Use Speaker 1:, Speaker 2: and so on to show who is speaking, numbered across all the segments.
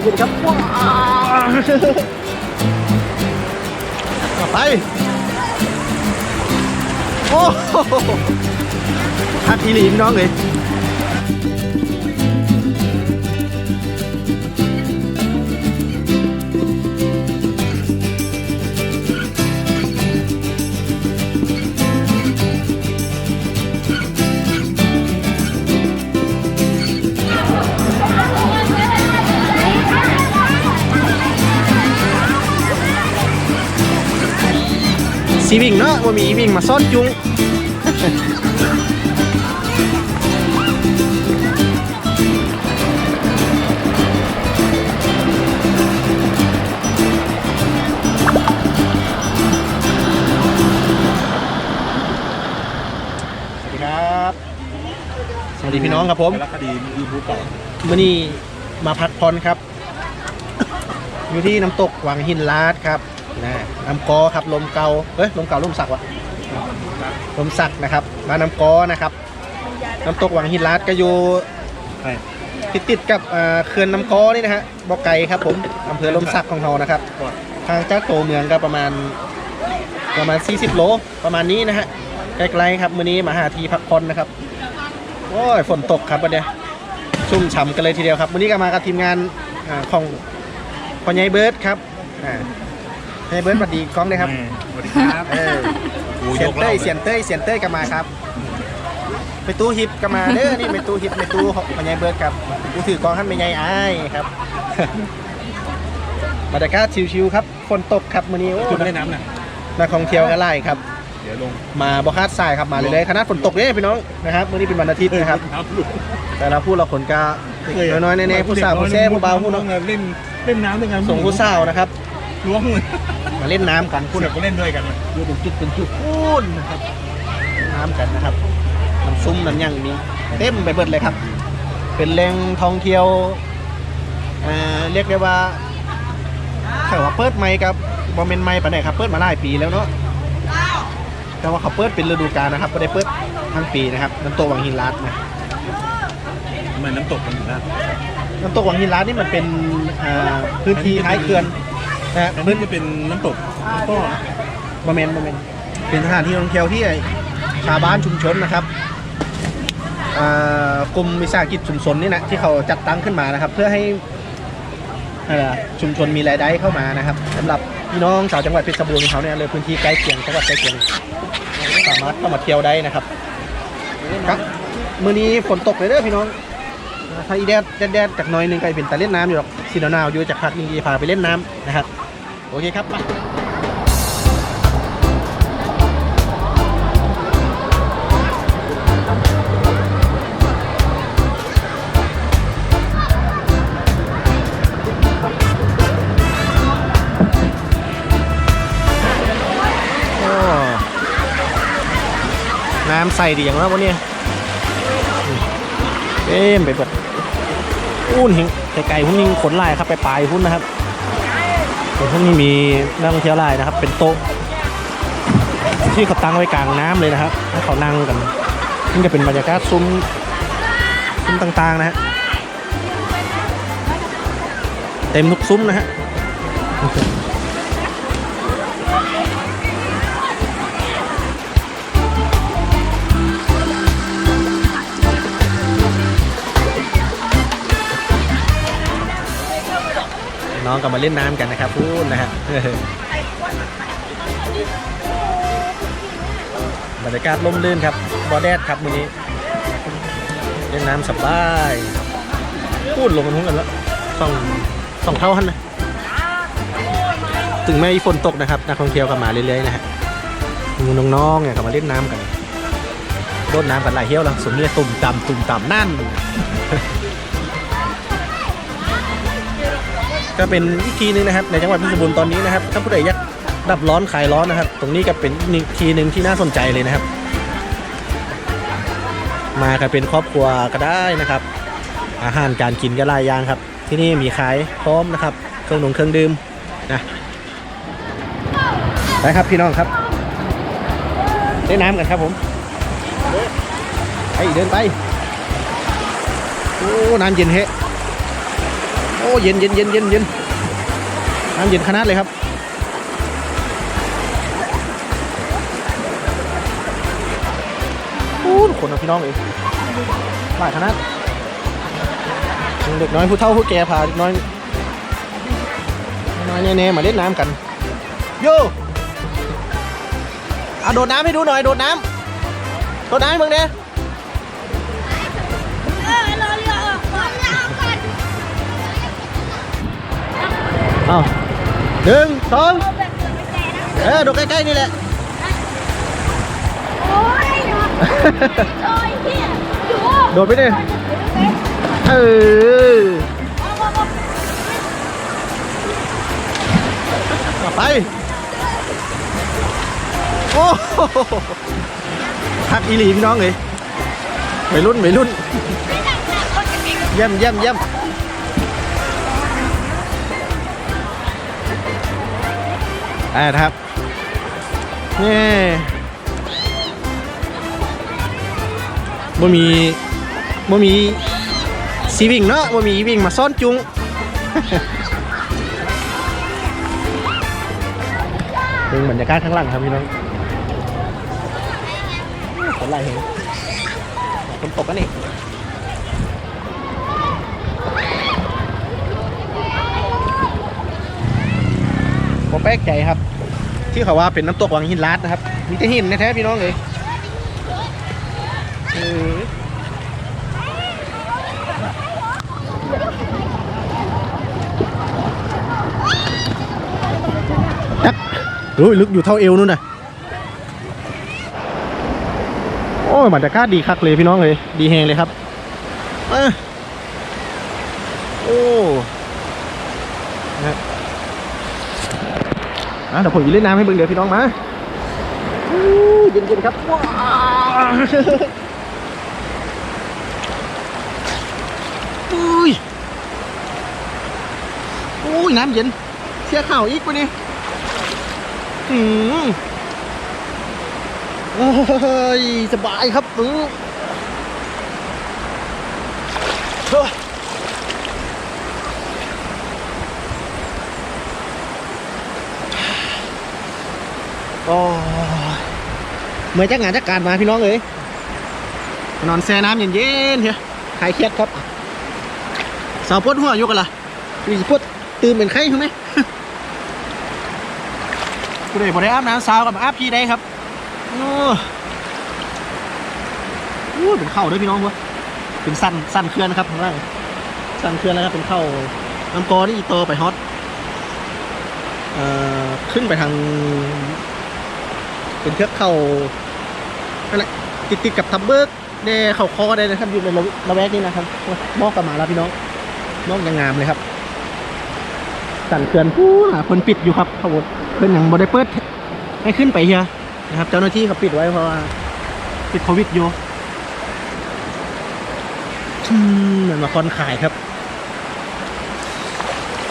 Speaker 1: เย็นๆครับว้าวเอาไป โอ้โหทักอีหลีพี่น้องเลย ซีวิ่งเนาะว่ามีวิ่งมาซ่อนจุงสวัสดีครับสวัสดีพี่น้องครับผม
Speaker 2: แล้วคดียูทูบต่อ
Speaker 1: มื่อนี้มาพักผ่อนครับ อยู่ที่น้ำตกวังหินลาดครับ นะน้ำกอครับลมเกาเอ้ยลมเกาลมสักวะลมสักนะครับบ้านน้ำกอนะครับน้ำตกวังหินลาดก็อยู่
Speaker 2: ใช่
Speaker 1: ติดติดๆกับเอ่อเขื่อนน้ำกอนี่นะฮะบอกไก่ครับผมอำเภอลมสักของเรานะครับทางจากตัวเมืองก็ประมาณประมาณ 40 โลประมาณนี้นะฮะใกล้ๆครับมื้อนี้มาหาทีพักผ่อนนะครับโอ้ยฝนตกครับวันเนี้ยชุ่มฉ่ำกันเลยทีเดียวครับวันนี้ก็มากับทีมงานอาของพ่อใหญ่เบิร์ดครับอ่าพ่อ ใหญ่เบิร์ดสวัสดีกล้องเลยครับ
Speaker 2: แม่สวัสดีครับ
Speaker 1: เออ
Speaker 2: โอ้
Speaker 1: เสียนเต้ย
Speaker 2: กหล้า
Speaker 1: เสียนเต้ยเสียนเต้ยก็มาครับ ไปตู้ฮิปก็มาเด้อนี่ไปตู้ฮิปไปตู้ของพ่อใหญ่เบิร์ดครับกูถือกล้องท่านไม่ใหญ่อ้ายครับบรรยากาศชิวๆครับฝนตกครับมื้อนี้โอ้
Speaker 2: จุดไม่ได้น้ำน่ะ
Speaker 1: นักท่องเที่ยวก็ไล่ครับ
Speaker 2: เดี๋ยวลง
Speaker 1: มาบอคาดทรายครับมาเลยๆคณะฝนตกเนี่ยพี่น้องนะครับมื้อนี้เป็นวันอาทิตย์นะครับ
Speaker 2: น้ำหลุด
Speaker 1: แต่เราพูดเราขนกาน้อยๆแน่ๆผู้สาวผู้แซ่ผู้เบาผู้น้อง
Speaker 2: เล่นเล่นน้ำด้วยกัน
Speaker 1: ส่งผู้สาวนะครับ
Speaker 2: ล้วงเลย
Speaker 1: มาเล่นน้ำกัน
Speaker 2: คุณเด็กก็เล่นด้วยกัน
Speaker 1: ดูเป็นจุดเป็นจุดพูนนะครับน้ำกันนะครับน้ำซุ้มน้ำยังมีเต็มไปเบิดเลยครับ เป็นแหล่งท่องเที่ยวเอ่อเรียกได้ว่าถ้าว่าเปิดใหม่กับบอมเมนใหม่ปานไหนครับเปิดมาหลายปีแล้วเนาะแต่ว่าเขาเปิดเป็นฤดูกาลนะครับไม่ได้เปิดทั้งปีนะครับน้ำตกวังหินลาดนะ
Speaker 2: ทำไมน้ำตกมันอยู่นะ
Speaker 1: น้ำตกวังหินลาดนี่มันเป็นเอ่อพื้นที่ท้ายเขื่อน นะฮะ
Speaker 2: อันนี้จะเป็นน้ำตกก็
Speaker 1: บอมเมนบอมเมนเป็นสถานที่ท่องเที่ยวที่ชาวบ้านชุมชนนะครับเอ่อกลุ่มวิสาหกิจชุมชนนี่นะที่เขาจัดตั้งขึ้นมานะครับ เพื่อให้เอ่อชุมชนมีรายได้เข้ามานะครับสำหรับพี่น้องชาวจังหวัดเพชรบูรณ์ของเขาเนี่ยเลยพื้นที่ใกล้เคียงจังหวัดใกล้เคียงสามารถเข้ามาเที่ยวได้นะครับครับมื้อนี้ฝนตกเลยเด้อพี่น้องถ้าอีแดดแดดๆจากหน้อยหนึงก็เป็นแต่เล่นน้ำอยู่หรอกสีหนาวๆอยู่จากพักนี้พาไปเล่นน้ำนะครับ โอเคครับ มาน้ำใสดีอย่างวะวันนี้เต็มไปหมดอุ้นหิงไกลๆพุ่นยิงขนลายครับไปปลายพุ่นนะครับ ส่วนพุ่นนี้มีนักท่องเที่ยวรายนะครับ เป็นโต๊ะที่เขาตั้งไว้กลางน้ำเลยนะครับให้เขานั่งกันนี่จะเป็นบรรยากาศซุ้มซุ้มต่างๆนะฮะเต็มทุกซุ้มนะฮะ น้องก็มาเล่นน้ำกันนะครับพูดนะฮะบรรยากาศร่มรื่นครับบอแดดครับมื้อนี้ เล่นน้ำสบาย พูดลงกันทุกกันแล้วสองสองเท่าหันนะถึงไม่ฝนตกนะครับนักท่องเที่ยวก็มาเรื่อยๆนะฮะน้องๆเนี่ยก็มาเล่นน้ำกันโดดน้ำกันหลายเที่ยวแล้วสมเนี่ยตุ่มต่ำตุ่มต่ำนั่น ก็เป็นวิธีหนึงนะครับในจังหวัดเพชรบูรณ์ตอนนี้นะครับถ้าผู้ใดอยากดับร้อนคลายร้อนนะครับ ตรงนี้ก็เป็นอีกทีหนึ่งที่น่าสนใจเลยนะครับ มากันเป็นครอบครัวก็ได้นะครับ อาหารการกินก็หลายอย่างครับ ที่นี่มีขายพร้อมนะครับ เครื่องดงเครื่องดื่มนะไปครับพี่น้องครับเล่นน้ำกันครับผมไปเดินไปโอ้น้ำเย็นเฮะ โอ้เย็นเย็นเย็นเย็นเย็นน้ำเย็นขนาดเลยครับอู้คนเอาพี่น้องเองหลายขนาดเด็กน้อยผู้เฒ่าผู้แก่พาเด็กน้อยน้อยแน่ๆมาเล่นน้ำกันโย่เอาโดดน้ำให้ดูหน่อยโดดน้ำโดดน้ำให้มึงเนี่ย
Speaker 3: เอา
Speaker 1: หนึ่งสอง
Speaker 3: เอาแบบเกิดไม่แก่นะ
Speaker 1: เออโดดใกล้ๆนี่แหละ
Speaker 3: โอ้ยเนาะโอ้ยเฮียดู
Speaker 1: โดดไปดิเออไป โอ้โหพักอีหลีพี่น้องเลยวัยรุ่นวัยรุ่นเยี่ยมเยี่ยมเยี่ยม อ่าครับ นี่บ่มีบ่มีซีวิ่งเนาะบ่มีวิ่งมาซ่อนจุงเป็นบรรยากาศข้างหลังครับพี่น้องฝนไหลเห็นฝนตกกันนี่ผมแปลกใจครับ ที่เขาว่าเป็นน้ำตกวังหินลาดนะครับ มีแต่หินแท้ๆพี่น้องเลยดักโอ้ยลึกอยู่เท่าเอวนู่นน่ะ โอ้ยบรรยากาศดีคักเลยพี่น้องเลย ดีแฮงเลยครับอ้อโอ้นะ อะเดี๋ยวผมจะเล่นน้ำให้เบิ่งเดี๋ยวพี่น้องมาเย็นๆครับว้าวอุ้ยอุ้ยน้ำเย็นเสียข่าวอีกปะเนี่ยอืมโอ้ยสบายครับอือเฮ้ย โอ้ยเมื่อจากงานจากการมาพี่น้องเอ้ยนอนแช่น้ำเย็นๆเฮียคลายเครียดครับสาวปวดหัวอยู่กันล่ะมีปวดตื่นเป็นไข้ใช่ไหมกูได้บ่ได้อาบน้ำสาวกับอาบพี่ได้ครับโอ้โหเป็นเข้าด้วยพี่น้องว้ยเป็นสั้นสั้นเคลื่อนนะครับข้างล่างสั้นเคลื่อนแล้วครับเป็นเข้าน้ำกอนี่อีโตไปฮอตเอ่อขึ้นไปทาง เป็นเทือกเขานั่นแหละติดติดๆกับทับเบิร์กเดเขาคอได้นะครับอยู่ในระระแวกนี้นะครับมอกกับหมาแล้วพี่น้องมอกยังงามเลยครับ สั่นเขื่อนผู้หาคนปิดอยู่ครับเขาบอกเพื่อนยังบ่ได้เปิดให้ขึ้นไปเฮียนะครับ เจ้าหน้าที่เขาปิดไว้เพราะว่าปิดโควิดอยู่อืมเหมือนมาคอนขายครับ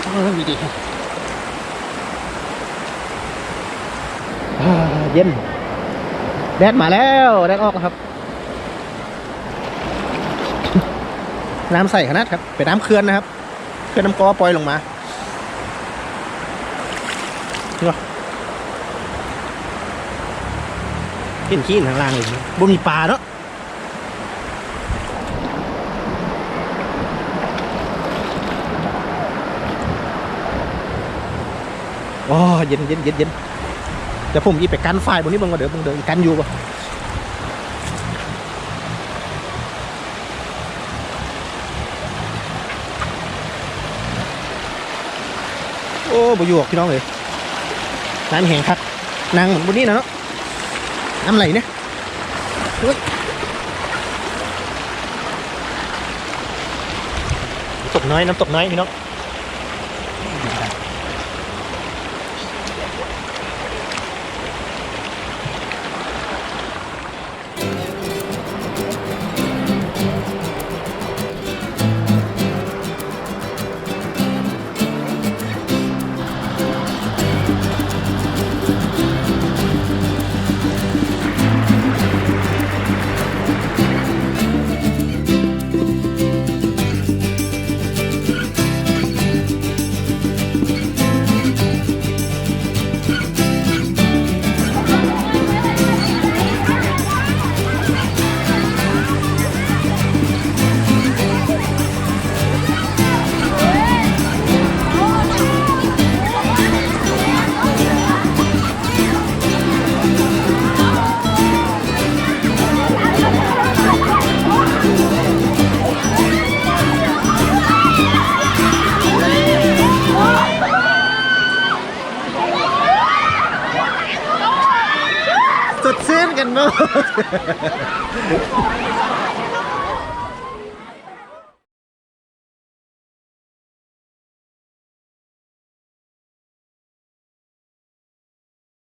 Speaker 1: โอ้ยดีรับอ่า เย็น แดดมาแล้ว แดดออกแล้วครับ น้ำใสขนาดครับ เป็นน้ำเขื่อนนะครับเขื่อนน้ำกอปล่อยลงมาเนาะเห็นขี้ข้างล่างเลยบ่มีปลาเนาะโอ้เย็นเย็นเย็นเย็น เดี๋ยวผมอีไปกันไฟบนนี้บังว่าเดี๋ยวเบังเดี๋ยวอีกันอยู่ป่โอ้บอยู่หรอกพี่น้องเลยน้ำแห้งคักนางเหมือนบนนี้นะเนาะน้ำไหลเนี่ยเฮ้ยน้ำตกน้อยน้ำตกน้อยพี่น้อง no.